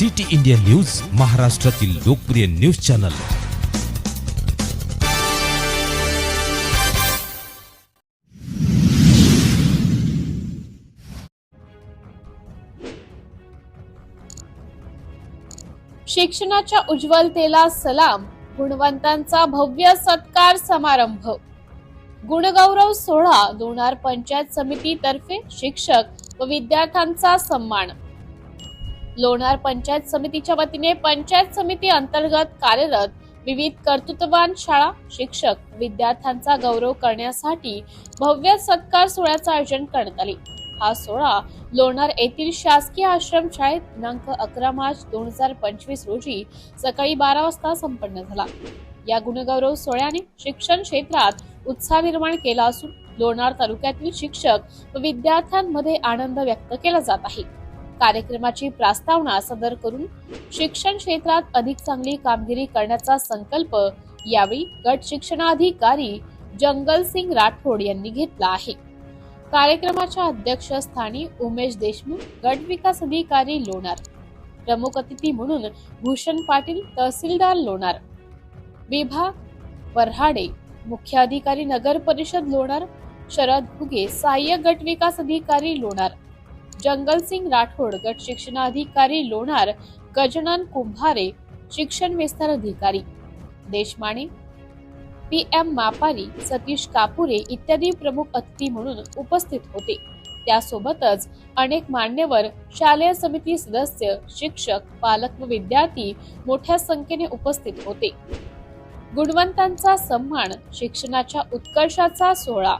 City India news महाराष्ट्रातील लोकप्रिय news channel. शिक्षणाच्या उज्ज्वलतेला सलाम गुणवंतांचा भव्य सत्कार समारंभ. गुणगौरव सोहळा लोणार पंचायत समिती तर्फे शिक्षक व विद्यार्थ्यांचा सन्मान. लोणार पंचायत समितीच्या वतीने पंचायत समिती अंतर्गत कार्यरत विविध कर्तृत्ववान शाळा शिक्षक विद्यार्थ्यांचा गौरव करण्यासाठी भव्य सत्कार सोहळ्याचं आयोजन करण्यात आले. हा सोहळा लोणार येथील शासकीय आश्रम शाळेत दिनांक अकरा मार्च दोन हजार पंचवीस रोजी सकाळी बारा वाजता संपन्न झाला. या गुणगौरव सोहळ्याने शिक्षण क्षेत्रात उत्साह निर्माण केला असून लोणार तालुक्यातील शिक्षक व विद्यार्थ्यांमध्ये आनंद व्यक्त केला जात आहे. कार्यक्रमाची प्रस्तावना सदर करून शिक्षण क्षेत्रात अधिक चांगली कामगिरी करण्याचा संकल्प यावेळी गट शिक्षणाधिकारी जंगल सिंग राठोड यांनी घेतला आहे. कार्यक्रमाच्या अध्यक्षस्थानी उमेश देशमुख गट विकास अधिकारी लोणार प्रमुख अतिथी म्हणून भूषण पाटील तहसीलदार लोणार विभाग वऱ्हाडे मुख्य अधिकारी नगर परिषद लोणार शरद भुगे सहाय्यक गट विकास अधिकारी लोणार जंगलसिंग राठोड गट शिक्षणाधिकारी लोणार गजानन कुंभारे शिक्षण विस्तार अधिकारी देशमाने पी एम मापारी सतीश कापुरे इत्यादी प्रमुख अतिथी म्हणून उपस्थित होते. त्यासोबतच अनेक मान्यवर शालेय समिती सदस्य शिक्षक पालक व विद्यार्थी मोठ्या संख्येने उपस्थित होते. गुणवंतांचा सन्मान शिक्षणाच्या उत्कर्षाचा सोहळा.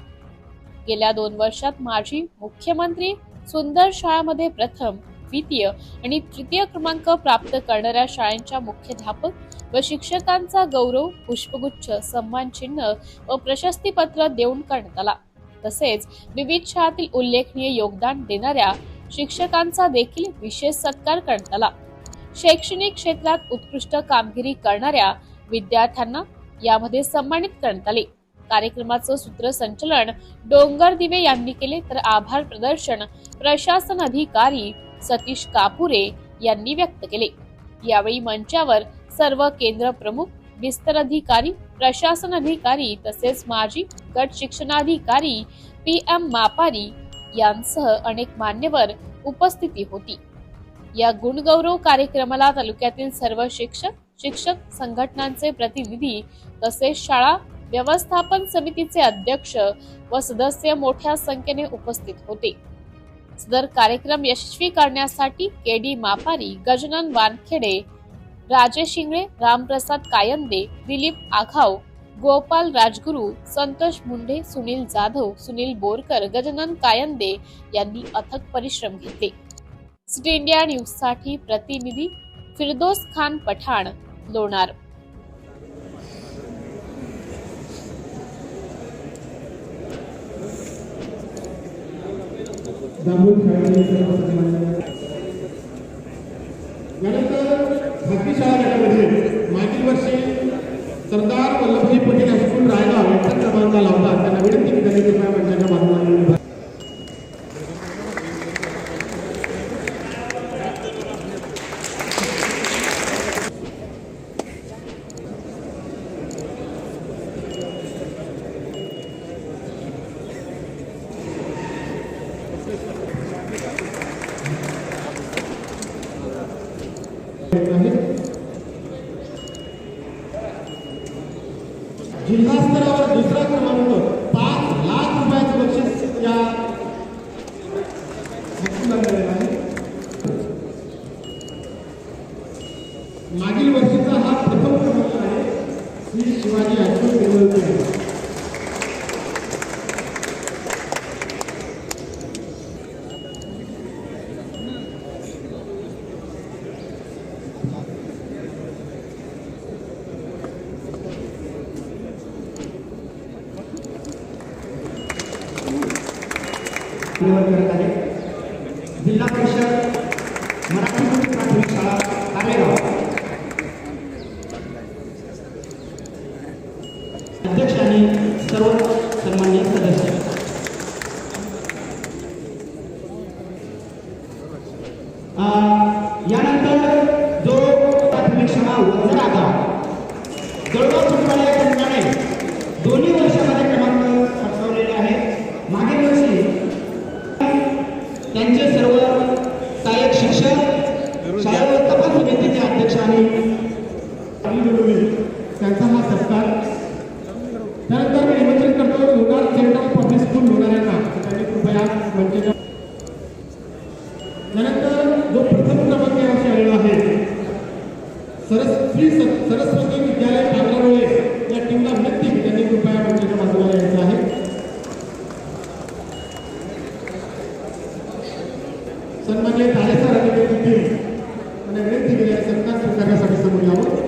गेल्या दोन वर्षात माजी मुख्यमंत्री सुंदर शाळामध्ये प्रथम द्वितीय आणि तृतीय क्रमांक प्राप्त करणाऱ्या शाळांच्या मुख्याध्यापक व शिक्षकांचा गौरव पुष्पगुच्छ सन्मान चिन्ह व प्रशस्तीपत्र देऊन करण्यात आला. तसेच विविध शाळातील उल्लेखनीय योगदान देणाऱ्या शिक्षकांचा देखील विशेष सत्कार करण्यात आला. शैक्षणिक क्षेत्रात उत्कृष्ट कामगिरी करणाऱ्या विद्यार्थ्यांना यामध्ये सन्मानित करण्यात आले. कार्यक्रमाचं सूत्रसंचलन डोंगर दिवे यांनी केले तर आभार प्रदर्शन प्रशासन अधिकारी सतीश कापुरे यांनी व्यक्त केले. यावेळी मंचावर सर्व केंद्र प्रमुख विस्तार अधिकारी प्रशासन अधिकारी तसेच माजी गट शिक्षणाधिकारी पी एम मापारी यांसह अनेक मान्यवर उपस्थिती होती. या गुणगौरव कार्यक्रमाला तालुक्यातील सर्व शिक्षक शिक्षक संघटनांचे प्रतिनिधी तसेच शाळा व्यवस्थापन समितीचे अध्यक्ष व सदस्य मोठ्या संख्येने उपस्थित होते. सदर कार्यक्रम यशस्वी करण्यासाठी के डी मापारी गजानन वानखेडे राजेश शिंगळे रामप्रसाद कायंदे दिलीप आघाव गोपाल राजगुरू संतोष मुंडे सुनील जाधव सुनील बोरकर गजानन कायंदे यांनी अथक परिश्रम घेतले. सिटी इंडिया न्यूजसाठी प्रतिनिधी फिरदोस खान पठाण लोणार. जांभूळ खेळाडू यानंतर खाजगी शाळा गटामध्ये मागील वर्षी सरदार वल्लभभाई पटेल हायस्कूल रायगाव यांचा क्रमांक आला त्यांना विनंती केली जिल्हा स्तरावर दुसरा क्रमांक पाच लाख रुपयाचं बक्षीस या हायस्कूलला मिळालेलं आहे मागील वर्षीचा हा प्रथम क्रमांक आहे श्री शिवाजी हायस्कूल बेंगळूरू निवड करत आहे. जिल्हा परिषद मराठी प्राथमिक शाळा कामेगाव अध्यक्ष आणि सर्व सन्मान्य सदस्य. यानंतर जो प्राथमिक शाळा वंजरा गाव जळगाव फुटबॉल या संघाने दोन्ही वर्षामध्ये क्रमांक पटकावलेले आहेत मागील वर्षी त्यांचे सर्व सहाय्यक शिक्षक शाळेवर तपास समितीचे अध्यक्ष आणि त्यांचा हा सत्कार त्यानंतर मी निमंत्रित करतो Lonar centre public school Lonar यांना त्यांनी कृपया मंचाच्या त्यानंतर जो प्रथम क्रमांक या आलेला आहे सरस श्री स- सरस्वती विद्यालय पात्रारोळे या टीमला व्यक्ती त्यांनी कृपया मंचाच्या बाजूला सन्मान्य तालेसरांनी आणि विनंती केली आहे सत्कार स्वीकारण्यासाठी समोर यावं.